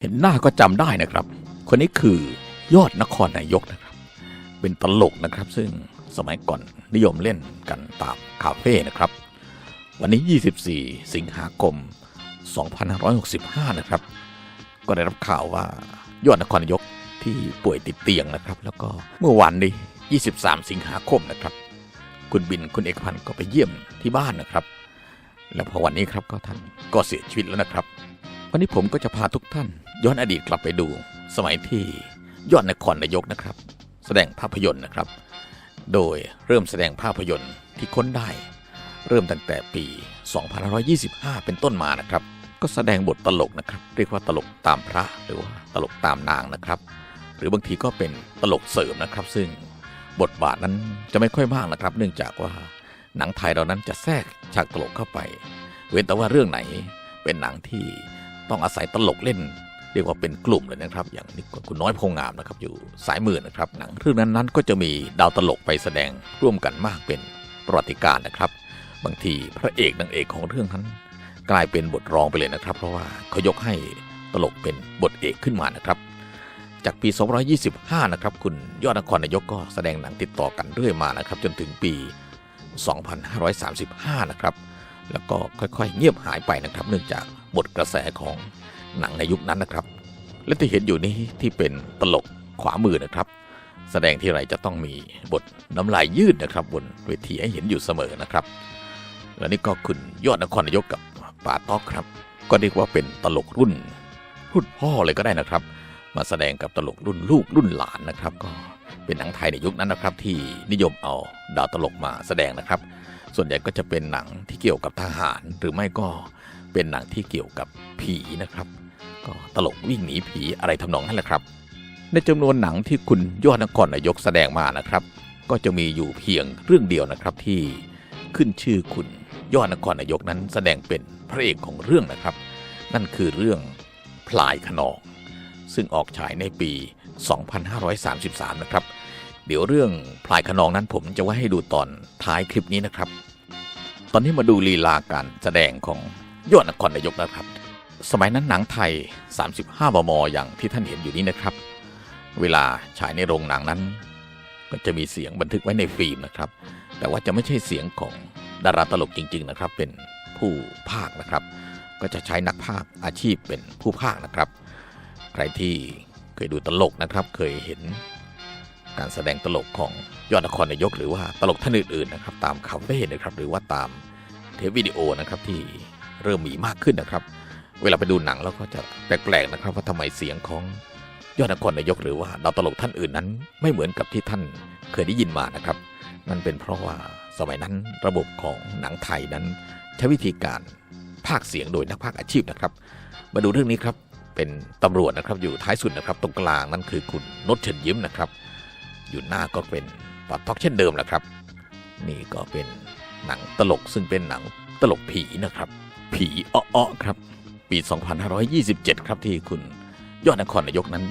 เห็นหน้าก็จำได้นะครับ คนนี้คือยอดนครนายกนะครับ เป็นตลกนะครับ ซึ่งสมัยก่อนนิยมเล่นกันตามคาเฟ่นะครับ วันนี้ 24 สิงหาคม 2565 นะครับ ก็ได้รับข่าวว่ายอดนครนายกที่ป่วยติดเตียงนะครับ แล้วก็เมื่อวันนี้ 23 สิงหาคมนะครับ คุณบินคุณเอกพันธ์ก็ไปเยี่ยมที่บ้านนะครับ แล้วพอวันนี้ครับก็ท่านก็เสียชีวิตแล้วนะครับ วันนี้ผมก็จะพาทุกท่าน ย้อนอดีตกลับไปดูสมัยที่ยอดนครนายกนะครับ แสดงภาพยนตร์นะครับ โดยเริ่มแสดงภาพยนตร์ที่ค้นได้ เริ่มตั้งแต่ปี 2525 เป็นต้นมานะครับ ก็แสดงบทตลกนะครับ เรียกว่าตลกตามพระหรือว่าตลกตามนางนะครับ หรือบางทีก็เป็นตลกเสริมนะครับ ซึ่งบทบาทนั้นจะไม่ค่อยมากนะครับ เนื่องจากว่าหนังไทยเรานั้นจะแทรกฉากตลกเข้าไป เว้นแต่ว่าเรื่องไหนเป็นหนังที่ต้องอาศัยตลกเล่น เรียกว่าเป็นกลุ่มเลยนะครับ อย่างนี้คุณน้อยพงงามนะครับ อยู่สายมือนะครับ หนังเรื่องนั้นๆ ก็จะมีดาวตลกไปแสดงร่วมกันมากเป็นประวัติการนะครับ บางทีพระเอกนางเอกของเรื่องนั้น กลายเป็นบทรองไปเลยนะครับ เพราะว่าเขายกให้ตลกเป็นบทเอกขึ้นมานะครับ จากปี 225 นะครับ คุณยอดนครนายกก็แสดงหนังติดต่อกันเรื่อยมานะครับ จนถึงปี 2535 นะครับ แล้วก็ค่อยๆ เงียบหายไปนะครับ เนื่องจากหมดกระแสของ หนังในยุคนั้นนะครับ และที่เห็นอยู่นี้ที่เป็นตลกขวามือนะครับ แสดงที่ไรจะต้องมีบทน้ำลายยืดนะครับ บนเวทีให้เห็นอยู่เสมอนะครับ และนี่ก็คุณยอดนครนายกกับป่าต๊อกครับ ก็เรียกว่าเป็นตลกรุ่นรุ่นพ่อเลยก็ได้นะครับ มาแสดงกับตลกรุ่นลูกรุ่นหลานนะครับ ก็เป็นหนังไทยในยุคนั้นนะครับ ที่นิยมเอาดาวตลกมาแสดงนะครับ ส่วนใหญ่ก็จะเป็นหนังที่เกี่ยวกับทหาร หรือไม่ก็เป็นหนังที่เกี่ยวกับผีนะครับ ก็ตลกวิ่งหนีผีอะไรทำนองนั้นแหละครับ ในจำนวนหนังที่คุณยอดนครนายกแสดงมานะครับ ก็จะมีอยู่เพียงเรื่องเดียวนะครับที่ขึ้นชื่อคุณยอดนครนายกนั้นแสดงเป็นพระเอกของเรื่องนะครับ นั่นคือเรื่องพลายขนอง ซึ่งออกฉายในปี 2533 นะครับ เดี๋ยวเรื่องพลายขนองนั้นผมจะไว้ให้ดูตอนท้ายคลิปนี้นะครับ ตอนนี้มาดูลีลาการแสดงของยอดนครนายกนะครับ สมัยนั้นหนังไทย 35บมอย่างที่ท่านเห็นอยู่นี้นะครับ เวลาฉายในโรงหนังนั้น ก็จะมีเสียงบันทึกไว้ในฟิล์มนะครับ แต่ว่าจะไม่ใช่เสียงของดาราตลกจริง ๆ นะครับ เป็นผู้พากนะครับ ก็จะใช้นักพากอาชีพเป็นผู้พากนะครับ ใครที่เคยดูตลกนะครับ เคยเห็นการแสดงตลกของยอดนครนายก หรือว่าตลกท่านอื่นๆนะครับ ตามคาเฟ่นะครับ หรือว่าตามเทปวิดีโอนะครับที่เริ่มมีมากขึ้นนะครับ เวลาไปดูหนังเราก็จะแปลกๆนะครับว่าทำไมเสียงของยอดนครนายกหรือว่าดาวตลกท่านอื่นนั้น ไม่เหมือนกับที่ท่านเคยได้ยินมานะครับนั่นเป็นเพราะว่าสมัยนั้นระบบของหนังไทยนั้น ใช้วิธีการพากเสียงโดยนักพากอาชีพนะครับ มาดูเรื่องนี้ครับเป็นตำรวจนะครับอยู่ท้ายสุดนะครับ ตรงกลางนั่นคือคุณนชเชิญยิ้มนะครับ อยู่หน้าก็เป็นปาท็อกเช่นเดิมแหละครับ นี่ก็เป็นหนังตลกซึ่งเป็นหนังตลกผีนะครับ ผีอ้อๆครับ ปี 2527 ครับที่คุณยอดนครนายกนั้น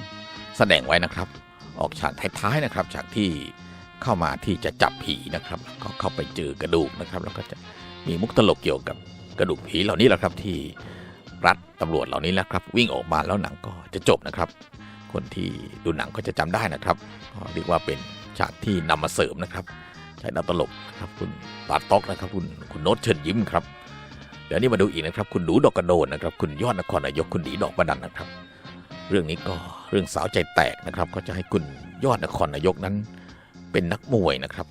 แสดงไว้นะครับ ออกฉากท้ายๆนะครับฉากที่เข้ามาที่จะจับผีนะครับก็เข้าไปเจอกระดูกนะครับ แล้วก็จะมีมุกตลกเกี่ยวกับกระดูกผีเหล่านี้แหละครับที่รัฐตำรวจเหล่านี้แหละครับ วิ่งออกมาแล้วหนังก็จะจบนะครับ คนที่ดูหนังก็จะจำได้นะครับเรียกว่าเป็นฉากที่นำมาเสริมนะครับใช้ดาวตลกนะครับคุณปาต๊อกนะครับ คุณคุณโน้ตเชิญยิ้มครับ เดี๋ยวนี้มาดูอีกนะครับ คุณดูดอกกระโดนนะครับ คุณยอดนครนายกคุณดีดอกประดันนะครับ เรื่องนี้ก็เรื่องสาวใจแตกนะครับ ก็จะให้คุณยอดนครนายกนั้น เป็นนักมวยนะครับ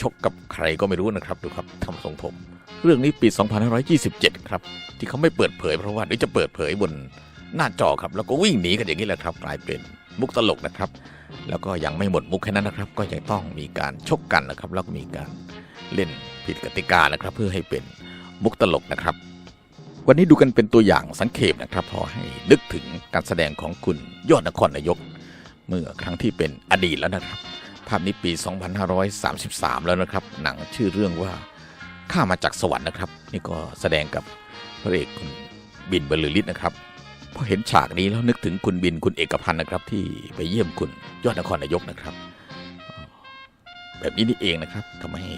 ชกกับใครก็ไม่รู้นะครับดูครับทำทรงผม เรื่องนี้ปี 2527 ครับ ที่เขาไม่เปิดเผยเพราะว่าเดี๋ยวจะเปิดเผยบนหน้าจอครับ แล้วก็วิ่งหนีกันอย่างนี้แหละครับ กลายเป็นมุกตลกนะครับ แล้วก็ยังไม่หมดมุกแค่นั้นนะครับ ก็ยังต้องมีการชกกันนะครับ แล้วก็มีการเล่นผิดกติกานะครับ เพื่อให้เป็น มุกตลกนะครับ วันนี้ดูกันเป็นตัวอย่างสังเขปนะครับ พอให้นึกถึงการแสดงของคุณยอดนครนายก เมื่อครั้งที่เป็นอดีตแล้วนะครับ ภาพนี้ปี 2533 แล้วนะครับ หนังชื่อเรื่องว่าข้ามาจากสวรรค์นะครับ นี่ก็แสดงกับพระเอกคุณบินบรรลือฤทธิ์นะครับพอเห็นฉากนี้แล้วนึกถึงคุณบินคุณเอกพันธ์นะครับ ที่ไปเยี่ยมคุณยอดนครนายกนะครับ แบบนี้นี่เองนะครับทำให้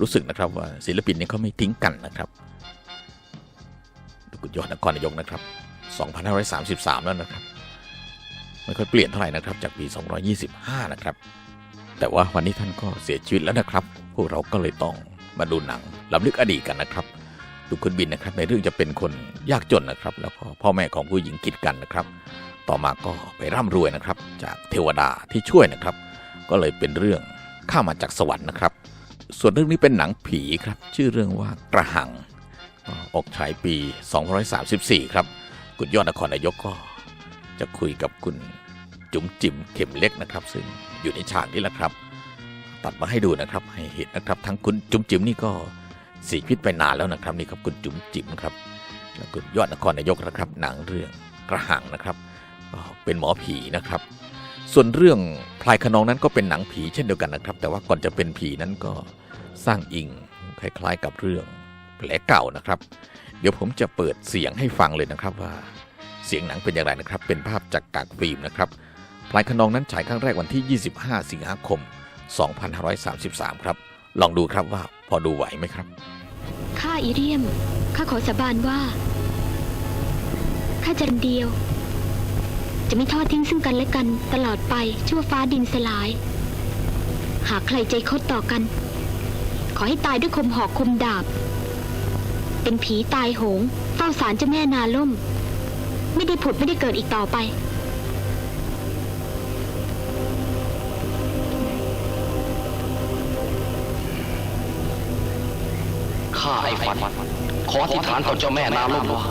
รู้สึกนะครับว่าศิลปินเนี่ยเขาไม่ทิ้งกันนะครับดูคุณยอดนครนายกนะครับ 2533 แล้วนะครับ ไม่ค่อยเปลี่ยนเท่าไหร่นะครับ จากปี 225 นะครับ แต่ว่าวันนี้ท่านก็เสียชีวิตแล้วนะครับ พวกเราก็เลยต้องมาดูหนังล้ำลึกอดีตกันนะครับ ดูคุณบินนะครับ ในเรื่องจะเป็นคนยากจนนะครับ แล้วก็พ่อแม่ของผู้หญิงกีดกันนะครับ ต่อมาก็ไปร่ำรวยนะครับ จากเทวดาที่ช่วยนะครับ ก็เลยเป็นเรื่องข้ามาจากสวรรค์นะครับ ส่วนเรื่องนี้เป็นหนังผีครับ ชื่อเรื่องว่ากระหัง ออกฉายปี 234 ครับ คุณยอดนครนายกก็จะคุยกับคุณจุ๋มจิ๋มเข็มเล็กนะครับ ซึ่งอยู่ในฉากนี้แหละครับ ตัดมาให้ดูนะครับ ให้เห็นนะครับ ทั้งคุณจุ๋มจิ๋มนี่ก็เสียชีวิตไปนานแล้วนะครับนี่ครับคุณจุ๋มจิ๋มครับแล้วคุณยอดนครนายกนะครับ หนังเรื่องกระหังนะครับเป็นหมอผีนะครับ ส่วนเรื่องพลายขนองนั้นก็เป็นหนังผีเช่นเดียวกันนะครับ แต่ว่าก่อนจะเป็นผีนั้นก็ สร้างอิงคล้ายๆกับเรื่องแผลเก่านะครับ เดี๋ยวผมจะเปิดเสียงให้ฟังเลยนะครับว่า เสียงหนังเป็นอย่างไรนะครับ เป็นภาพจากกากฟิล์มนะครับพลายขนองนั้นฉายครั้งแรกวันที่ 25 สิงหาคม 2533 ครับ ลองดูครับว่าพอดูไหวไหมครับ ข้าอีเรียม ข้าขอสาบานว่า ข้าจะเดียว จะไม่ทอดทิ้งซึ่งกันและกันตลอดไปชั่วฟ้าดินสลาย หากใครใจคดต่อกัน อให้ตายด้วยคมหอกคมดาบ เป็นผีตายโหง เฝ้าสารเจ้าแม่นาล่ม ไม่ได้ผุดไม่ได้เกิดอีกต่อไป ข้าไอ้ฝัน ขออธิษฐานต่อเจ้าแม่นาล่มว่า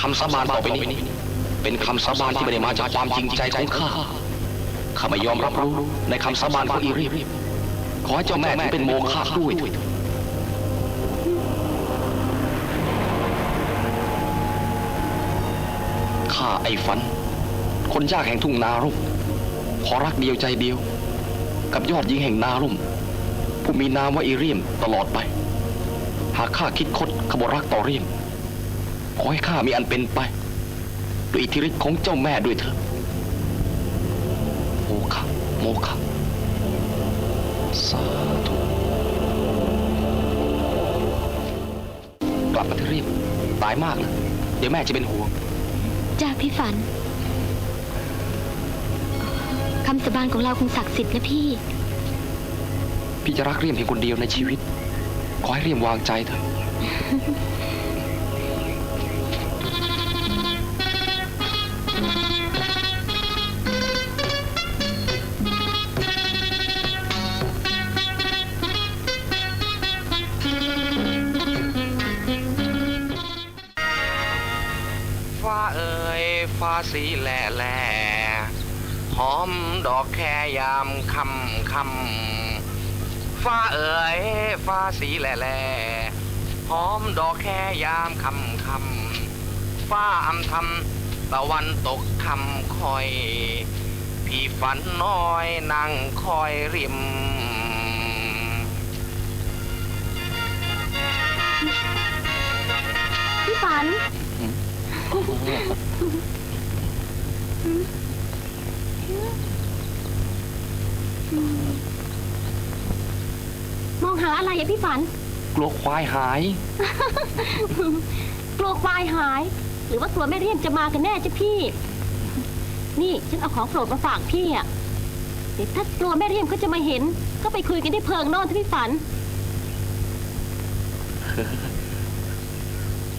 คำสาบานต่อไปนี้ เป็นคำสาบานที่ไม่ได้มาจากความจริงใจของข้า ข้าไม่ยอมรับรู้ในคำสาบานของอีรีบ ขอให้เจ้าแม่ที่เป็นโมฆะด้วย ข้าไอ้ฝัน คนยากแห่งทุ่งนาร่มขอรักเดียวใจเดียว กับยอดหญิงแห่งนาร่ม ผู้มีนามว่าอีเรียมตลอดไป หากข้าคิดคดขบรักต่อเรียม ขอให้ข้ามีอันเป็นไปด้วยอิทธิฤทธิ์ของเจ้าแม่ด้วยเถิดโมฆะโมฆะ สาธุกลับมาที่เรียมตายมากนะเดี๋ยวแม่จะเป็นห่วงจ้าพี่ฝันคำสาบานของเราคงศักดิ์สิทธิ์นะพี่ พี่จะรักเรียมเพียงคนเดียวในชีวิต ขอให้เรียมวางใจเถอะ ฟ้าเอ่ยฟ้าสีแหล่แหล่หอมดอกแค่ยามคำคำฟ้าเอ่ยฟ้าสีแหล่แหล่หอมดอกแค่ยามคำคำฟ้าอำทำตะวันตกคำคอย พี่ฝันน้อยนั่งคอยริมพี่ฝัน มองหาอะไรอะพี่ฝัน กลัวควายหาย กลัวควายหาย หรือว่ากลัวแม่เรียมจะมากันแน่จ้ะพี่ นี่ฉันเอาของโปรดมาฝากพี่อะเดี๋ยวถ้ากลัวแม่เรียมเขาจะมาเห็น ก็ไปคุยกันที่เพิงนอนที่พี่ฝัน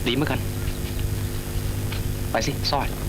ดีเหมือนกัน ไปสิซ่อน